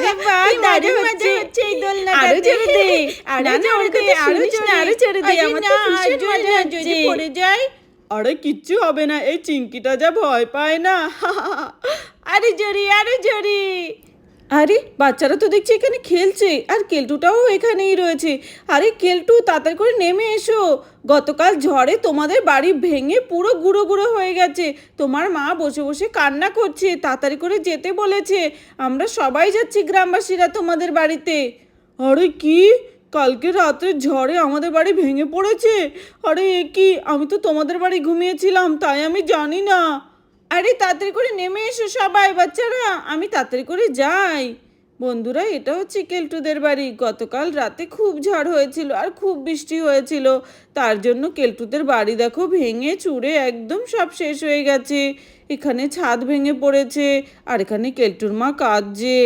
আরে বাহ দারুণ হচ্ছে। মজা হচ্ছে এই দোলনাটাতে আরও জোরে দে। আরও জোরে দে আরও জোরে আরও জোরে দে, আমার তো না, ভীষণ মজা হচ্ছে। যদি পড়ে যায় আরে কিচ্ছু হবে না এই চিংকিটা যা ভয় পায় না আরে জোরে আরও জোরে আরে, বাচ্চারা তো দেখছি এখানে খেলছে, আর কেলটুটাও এখানেই রয়েছে। আরে, কেলটু, তাড়াতাড়ি করে নেমে এসো। গতকাল ঝড়ে তোমাদের বাড়ি ভেঙে পুরো গুঁড়ো গুঁড়ো হয়ে গেছে। তোমার মা বসে বসে কান্না করছে, তাড়াতাড়ি করে যেতে বলেছে। আমরা সবাই যাচ্ছি গ্রামবাসীরা তোমাদের বাড়িতে। আরে কি? কালকে রাত্রে ঝড়ে আমাদের বাড়ি ভেঙে পড়েছে? আরে, এ কি? আমি তো তোমাদের বাড়ি ঘুমিয়েছিলাম, তাই আমি জানি না। আরে তাড়াতাড়ি করে নেমে এসো সবাই, বাচ্চারা। আমি তাড়াতাড়ি করে যাই। বন্ধুরা, এটা হচ্ছে কেলটুদের বাড়ি। গতকাল রাতে খুব ঝড় হয়েছিল আর খুব বৃষ্টি হয়েছিল। তার জন্য কেলটুদের বাড়ি দেখো ভেঙে চুরে একদম সব শেষ হয়ে গেছে। এখানে ছাদ ভেঙে পড়েছে আর এখানে কেলটুর মা কাঁদছে।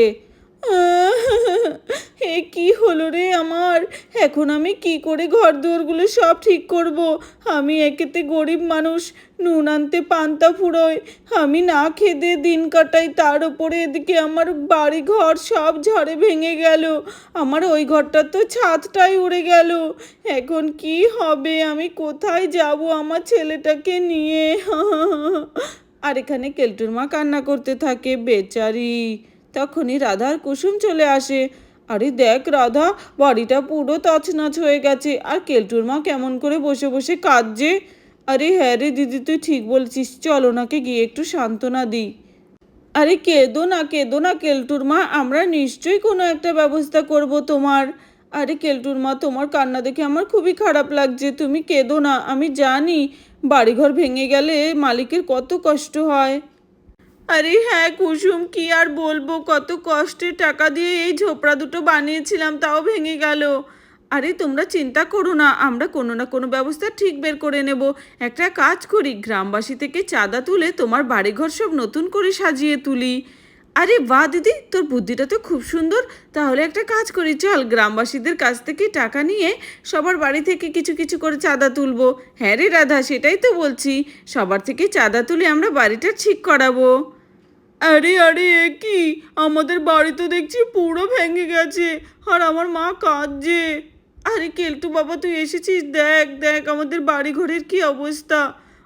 এ কি হলো রে আমার? এখন আমি কি করে ঘর দুয়ারগুলো সব ঠিক করব? আমি একেতে গরিব মানুষ, নুন আনতে পান্তা ফুরোয়। আমি না খেদে দিন কাটাই, তার উপরে এদিকে আমার বাড়ি ঘর সব ঝড়ে ভেঙে গেল। আমার ওই ঘরটা তো ছাদটাই উড়ে গেল। এখন কি হবে? আমি কোথায় যাব আমার ছেলেটাকে নিয়ে? আর এখানে কেলটুর মা কান্না করতে থাকে, বেচারি। তখনই রাধার কুসুম চলে আসে। আরে দেখ, রাধা, বাড়িটা পুরো তছনছ হয়ে গেছে। আর কেলটুর মা কেমন করে বসে বসে কাঁদছে। আরে হ্যাঁ রে দিদি, তুই ঠিক বলছিস। চল ওনাকে গিয়ে একটু সান্ত্বনা দিই। আরে কেঁদো না কেঁদো না কেলটুর মা, আমরা নিশ্চয়ই কোনো একটা ব্যবস্থা করব তোমার। আরে কেলটুর মা, তোমার কান্না দেখে আমার খুবই খারাপ লাগছে। তুমি কেঁদো না, আমি জানি। বাড়িঘর ভেঙে গেলে মালিকের কত কষ্ট হয়। আরে হ্যাঁ কুসুম, কি আর বলব? কত কষ্টে টাকা দিয়ে এই ঝোপড়া দুটো বানিয়েছিলাম, তাও ভেঙে গেল। আরে, তোমরা চিন্তা করো না, আমরা কোনো না কোনো ব্যবস্থা ঠিক বের করে নেব। একটা কাজ করি, গ্রামবাসী থেকে চাঁদা তুলে তোমার বাড়িঘর সব নতুন করে সাজিয়ে তুলি। আরে বাহ, দিদি, তোর বুদ্ধিটা তো খুব সুন্দর। তাহলে একটা কাজ করি, চল, গ্রামবাসীদের কাছ থেকে টাকা নিয়ে সবার বাড়ি থেকে কিছু কিছু করে চাঁদা তুলবো। হ্যাঁ রে রাধা, সেটাই তো বলছি। সবার থেকে চাঁদা তুলে আমরা বাড়িটা ঠিক করাবো। আরে আরে, এ কি? আমাদের বাড়ি তো দেখছি পুরো ভেঙে গেছে, আর আমার মা কাঁদছে। আরে, কেলটু বাবা, তুই এসেছিস? দেখ দেখ, আমাদের বাড়ি ঘরের কি অবস্থা।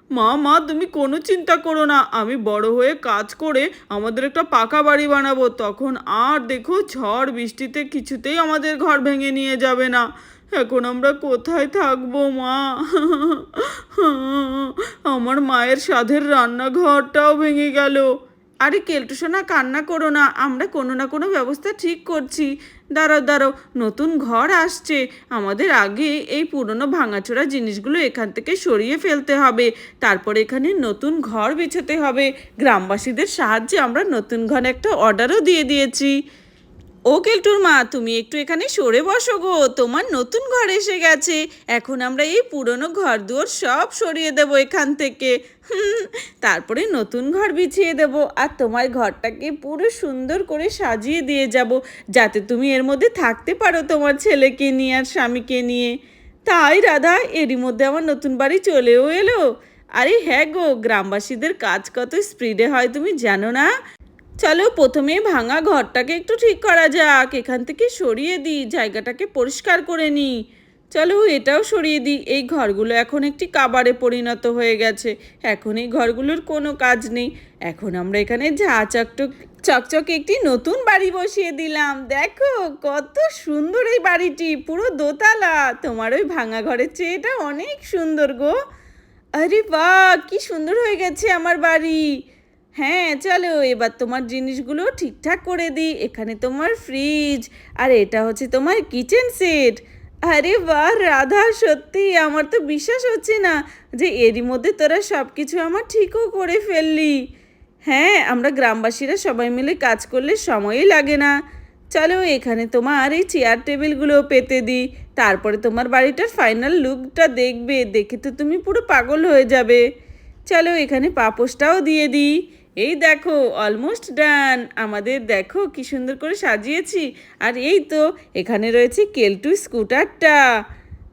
মা মা, তুমি কোনো চিন্তা করো না, আমি বড় হয়ে কাজ করে আমাদের একটা পাকা বাড়ি বানাবো, তখন আর দেখো ঝড় বৃষ্টিতে কিছুতেই আমাদের ঘর ভেঙে নিয়ে যাবে না। এখন আমরা কোথায় থাকব, মা? আমার মায়ের সাধের রান্নাঘরটাও ভেঙে গেল। আরে কেলটু সোনা, কান্না করো না, আমরা কোনো না কোনো ব্যবস্থা ঠিক করছি। দাঁড়াও দাঁড়াও, নতুন ঘর আসছে। আমাদের আগে এই পুরনো ভাঙাচোরা জিনিসগুলো এখান থেকে সরিয়ে ফেলতে হবে। তারপর এখানে নতুন ঘর বিছাতে হবে। গ্রামবাসীদের সাহায্যে আমরা নতুন ঘর একটা অর্ডারও দিয়ে দিয়েছি। ও কেলটুর মা তুমি একটু এখানে সরে বসো গো। তোমার নতুন ঘর এসে গেছে। এখন আমরা এই পুরনো ঘর দুয়ার সব সরিয়ে দেবো এখান থেকে। হুম, তারপরে নতুন ঘর বিছিয়ে দেব। আর তোমার ঘরটাকে পুরো সুন্দর করে সাজিয়ে দিয়ে যাব যাতে তুমি এর মধ্যে থাকতে পারো তোমার ছেলেকে নিয়ে আর স্বামীকে নিয়ে। তাই রাধা এরই মধ্যে আমার নতুন বাড়ি চলেও এলো। আরে হ্যাঁ গো গ্রামবাসীদের কাজ কত স্পিডে হয় তুমি জানো না? চলো প্রথমে ভাঙা ঘরটাকে একটু ঠিক করা যাক। এখান থেকে সরিয়ে দিই, জায়গাটাকে পরিষ্কার করে নিই। চলো এটাও সরিয়ে দিই। এই ঘরগুলো এখন একটি কাবারে পরিণত হয়ে গেছে। এখন এই ঘরগুলোর কোনো কাজ নেই। এখন আমরা এখানে ঝা চকটক চকচকে একটি নতুন বাড়ি বসিয়ে দিলাম। দেখো কত সুন্দর এই বাড়িটি, পুরো দোতলা। তোমার ওই ভাঙা ঘরের চেয়ে এটা অনেক সুন্দর গো। আরে বাহ, কি সুন্দর হয়ে গেছে আমার বাড়ি। হ্যাঁ চলো, এবার তোমার জিনিসগুলো ঠিকঠাক করে দিই। এখানে তোমার ফ্রিজ আর এটা হচ্ছে তোমার কিচেন সেট আরে বাহ, রাধা, সত্যি, আমার তো বিশ্বাস হচ্ছে না যে এরই মধ্যে তোরা সব কিছু আমার ঠিকও করে ফেললি। হ্যাঁ আমরা গ্রামবাসীরা সবাই মিলে কাজ করলে সময়ই লাগে না। চলো, এখানে তোমার এই চেয়ার টেবিলগুলো পেতে দিই। তারপরে তোমার বাড়িটার ফাইনাল লুকটা দেখবে, দেখে তো তুমি পুরো পাগল হয়ে যাবে। চলো, এখানে পাপোশটাও দিয়ে দিই। এই দেখো অলমোস্ট ডান আমাদের দেখো কি সুন্দর করে সাজিয়েছি। আর এই তো, এখানে রয়েছে কেলটু স্কুটারটা।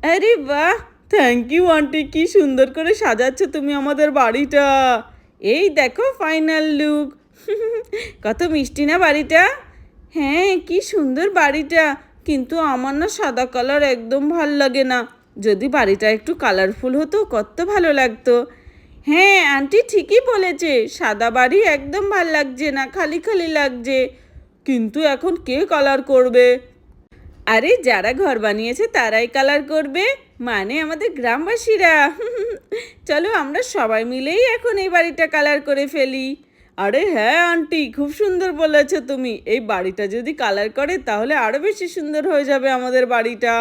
আরে বাহ থ্যাংক ইউ আন্টি কি সুন্দর করে সাজাচ্ছ তুমি আমাদের বাড়িটা। এই দেখো ফাইনাল লুক কত মিষ্টি না বাড়িটা? হ্যাঁ কি সুন্দর বাড়িটা। কিন্তু আমার না সাদা কালার একদম ভালো লাগে না। যদি বাড়িটা একটু কালারফুল হতো, কত ভালো লাগতো। হ্যাঁ আন্টি ঠিকই বলেছে। সাদা বাড়ি একদম ভালো লাগছে না, খালি খালি লাগছে। কিন্তু এখন কে কালার করবে? আরে, যারা ঘর বানিয়েছে তারাই কালার করবে। মানে আমাদের গ্রামবাসীরা। চলো আমরা সবাই মিলেই এখন এই বাড়িটা কালার করে ফেলি। আরে হ্যাঁ আন্টি, খুব সুন্দর বলেছ তুমি। এই বাড়িটা যদি কালার করে তাহলে আরও বেশি সুন্দর হয়ে যাবে আমাদের বাড়িটা।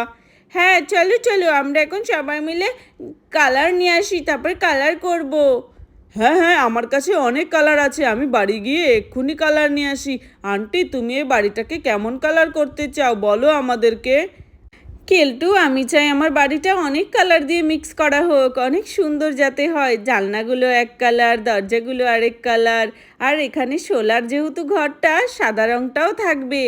হ্যাঁ চলো চলো আমরা এখন সবাই মিলে কালার নিয়ে আসি তারপরে কালার করব। হ্যাঁ হ্যাঁ আমার কাছে অনেক কালার আছে আমি বাড়ি গিয়ে এক্ষুনি কালার নিয়ে আসি। আন্টি তুমি এই বাড়িটাকে কেমন কালার করতে চাও বলো আমাদেরকে। কেলটু আমি চাই আমার বাড়িটা অনেক কালার দিয়ে মিক্স করা হোক অনেক সুন্দর যাতে হয়। জানলাগুলো এক কালার দরজাগুলো আরেক কালার আর এখানে সোলার যেহেতু ঘরটা সাদা রঙটাও থাকবে।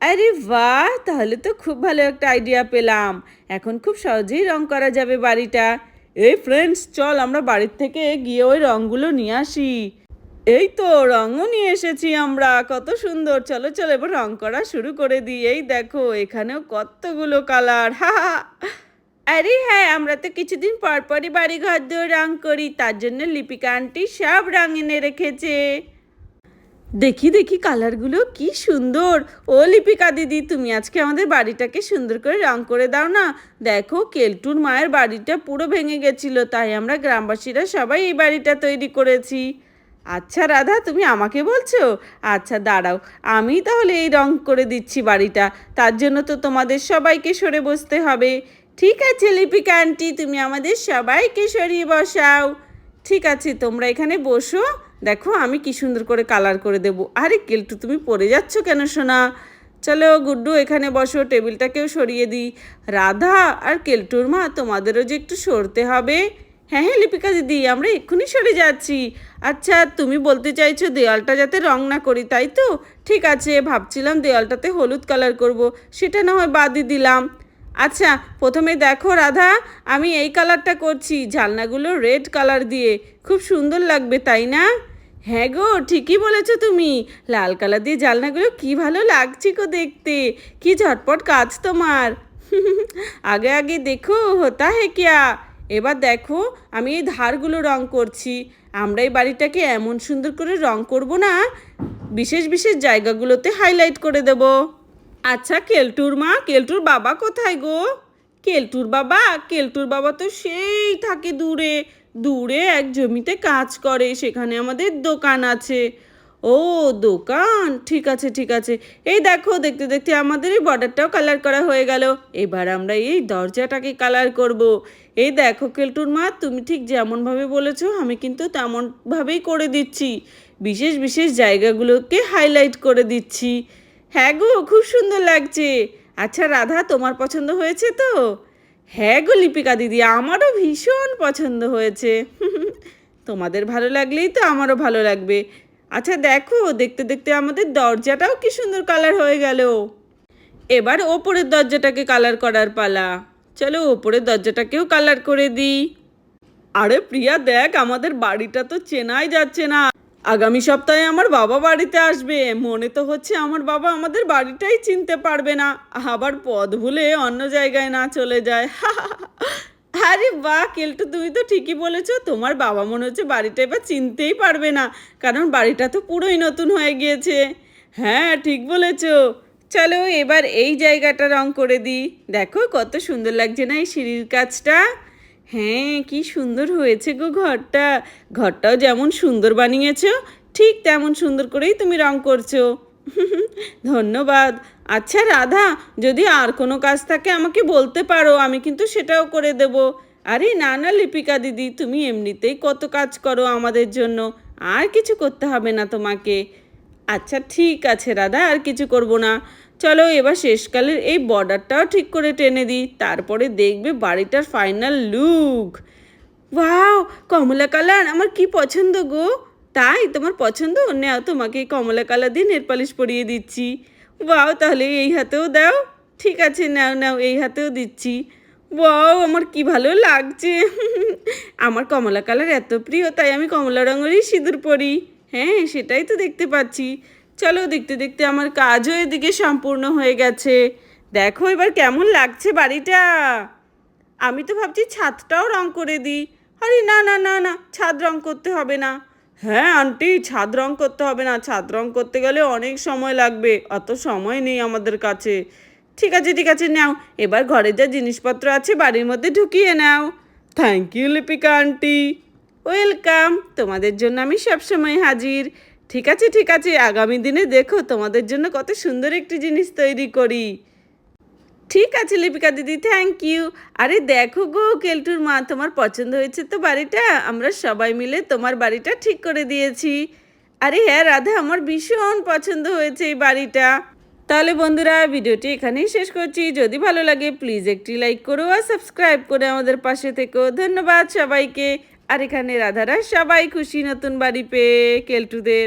আরে বাহ, তাহলে তো খুব ভালো একটা আইডিয়া পেলাম। এখন খুব সহজেই রং করা যাবে বাড়িটা। এই ফ্রেন্ডস চল আমরা বাড়ির থেকে গিয়ে ওই রঙগুলো নিয়ে আসি। এই তো, রঙও নিয়ে এসেছি আমরা, কত সুন্দর। চলো চলো, এবার রং করা শুরু করে দিই। এই দেখো, এখানেও কতগুলো কালার হা হা আরে হ্যাঁ আমরা তো কিছুদিন পর পরই বাড়ি ঘর দিয়ে রং করি, তার জন্য লিপিকা আন্টি সব রং এনে রেখেছে। দেখি দেখি কালারগুলো কি সুন্দর। ও লিপিকা দিদি, তুমি আজকে আমাদের বাড়িটাকে সুন্দর করে রং করে দাও না। দেখো, কেলটুর মায়ের বাড়িটা পুরো ভেঙে গেছিল, তাই আমরা গ্রামবাসীরা সবাই এই বাড়িটা তৈরি করেছি। আচ্ছা রাধা, তুমি আমাকে বলছো? আচ্ছা দাঁড়াও, আমি তাহলে এই রং করে দিচ্ছি বাড়িটা। তার জন্য তো তোমাদের সবাইকে সরে বসতে হবে। ঠিক আছে, লিপিকা আন্টি, তুমি আমাদের সবাইকে সরিয়ে বসাও। ঠিক আছে, তোমরা এখানে বসো। দেখো, আমি কি সুন্দর করে কালার করে দেবো। আরে, কেলটু, তুমি পড়ে যাচ্ছ কেন সোনা? চলো, গুড্ডু, এখানে বসো, টেবিলটাকেও সরিয়ে দিই। রাধা আর কেলটুর মা, তোমাদেরও যে একটু সরতে হবে। হ্যাঁ হ্যাঁ লিপিকা দিদি, আমরা এক্ষুনি সরে যাচ্ছি। আচ্ছা তুমি বলতে চাইছো দেওয়ালটা যাতে রং না করি, তাই তো? ঠিক আছে, ভাবছিলাম দেওয়ালটাতে হলুদ কালার করব, সেটা না হয় বাদই দিলাম। আচ্ছা প্রথমে দেখো রাধা, আমি এই কালারটা করছি জানলাগুলো রেড কালার দিয়ে। খুব সুন্দর লাগবে, তাই না? হ্যাঁ গো, ঠিকই বলেছ তুমি। লাল কালার দিয়ে জানলাগুলো কি ভালো লাগছে গো দেখতে। কি ঝটপট কাজ তোমার। আগে আগে দেখো, হতা হে কিয়া এবার দেখো, আমি এই ধারগুলো রং করছি। আমরা এই বাড়িটাকে এমন সুন্দর করে রং করব না, বিশেষ বিশেষ জায়গাগুলোতে হাইলাইট করে দেব। আচ্ছা কেলটুর মা, কেলটুর বাবা কোথায় গো? কেলটুর বাবা কেলটুর বাবা তো সেই থাকে দূরে। দূরে এক জমিতে কাজ করে, সেখানে আমাদের দোকান আছে। ও, দোকান? ঠিক আছে ঠিক আছে। এই দেখো, দেখতে দেখতে আমাদের এই বর্ডারটাও কালার করা হয়ে গেল। এবার আমরা এই দরজাটাকে কালার করব। এই দেখো, কেলটুর মা, তুমি ঠিক যেমনভাবে বলেছ, আমি কিন্তু তেমনভাবেই করে দিচ্ছি। বিশেষ বিশেষ জায়গাগুলোকে হাইলাইট করে দিচ্ছি। হ্যাঁ গো, খুব সুন্দর লাগছে। আচ্ছা রাধা, তোমার পছন্দ হয়েছে তো? হ্যাঁ গো লিপিকা দিদি, আমারও ভীষণ পছন্দ হয়েছে। তোমাদের ভালো লাগলেই তো আমারও ভালো লাগবে। আচ্ছা দেখো, দেখতে দেখতে আমাদের দরজাটাও কি সুন্দর কালার হয়ে গেল। এবার ওপরের দরজাটাকে কালার করার পালা। চলো ওপরের দরজাটাকেও কালার করে দিই। আরে প্রিয়া দেখ, আমাদের বাড়িটা তো চেনাই যাচ্ছে না। আগামী সপ্তাহে আমার বাবা বাড়িতে আসবে। মনে তো হচ্ছে আমার বাবা আমাদের বাড়িটাই চিনতে পারবে না। আবার পথ ভুলে অন্য জায়গায় না চলে যায়। আরে বাহ, কেলটু, তুমি তো ঠিকই বলেছ। তোমার বাবা মনে হচ্ছে বাড়িটা এবার চিনতেই পারবে না। কারণ বাড়িটা তো পুরোই নতুন হয়ে গিয়েছে। হ্যাঁ ঠিক বলেছ। চলো এবার এই জায়গাটা রং করে দিই। দেখো কত সুন্দর লাগছে না এই সিঁড়ির কাজটা? হ্যাঁ কি সুন্দর হয়েছে গো ঘরটা। ঘরটাও যেমন সুন্দর বানিয়েছো, ঠিক তেমন সুন্দর করেই তুমি রং করছ। ধন্যবাদ। আচ্ছা রাধা, যদি আর কোনো কাজ থাকে আমাকে বলতে পারো, আমি কিন্তু সেটাও করে দেব। আরে না না, লিপিকা দিদি, তুমি এমনিতেই কত কাজ করো আমাদের জন্য। আর কিছু করতে হবে না তোমাকে। আচ্ছা ঠিক আছে রাধা, আর কিছু করব না। চলো এবার শেষকালের এই বর্ডারটাও ঠিক করে টেনে দিই, তারপরে দেখবে বাড়িটার ফাইনাল লুক ওয়াও কমলা কালার, আমার কি পছন্দ গো। তাই, তোমার পছন্দ? নেও তোমাকে কমলা কালার দিয়ে নেল পালিশ পরিয়ে দিচ্ছি। ওয়াও তাহলে এই হাতেও দাও। ঠিক আছে, নাও নাও, এই হাতেও দিচ্ছি। ওয়াও আমার কি ভালো লাগছে। আমার কমলা কালার এত প্রিয়, তাই আমি কমলা রঙেরই সিঁদুর পরি। হ্যাঁ সেটাই তো দেখতে পাচ্ছি। চলো দেখতে দেখতে আমার কাজও এদিকে সম্পূর্ণ হয়ে গেছে। দেখো এবার কেমন লাগছে বাড়িটা। আমি তো ভাবছি ছাদটাও রং করে দিই। আরে না না না না, ছাদ রং করতে হবে না। হ্যাঁ আন্টি, ছাদ রং করতে হবে না। ছাদ রং করতে গেলে অনেক সময় লাগবে। অত সময় নেই আমাদের কাছে। ঠিক আছে ঠিক আছে, নাও। এবার ঘরে যা জিনিসপত্র আছে বাড়ির মধ্যে ঢুকিয়ে নাও। Thank you Lipika aunty welcome তোমাদের জন্য আমি সবসময় হাজির। ঠিক আছে ঠিক আছে, আগামী দিনে দেখো তোমাদের জন্য কত সুন্দর একটি জিনিস তৈরি করি। ঠিক আছে, লিপিকা দিদি থ্যাংক ইউ আরে দেখো গো, কেলটুর মা, তোমার পছন্দ হয়েছে তো বাড়িটা? আমরা সবাই মিলে তোমার বাড়িটা ঠিক করে দিয়েছি। আরে হ্যাঁ রাধা, আমার ভীষণ পছন্দ হয়েছে এই বাড়িটা। তাহলে বন্ধুরা, ভিডিওটি এখানেই শেষ করছি। যদি ভালো লাগে প্লিজ একটি লাইক করো আর সাবস্ক্রাইব করে আমাদের পাশে থেকো। ধন্যবাদ সবাইকে। আর এখানে রাধারা সবাই খুশি নতুন বাড়ি পেয়ে, কেলটুদের।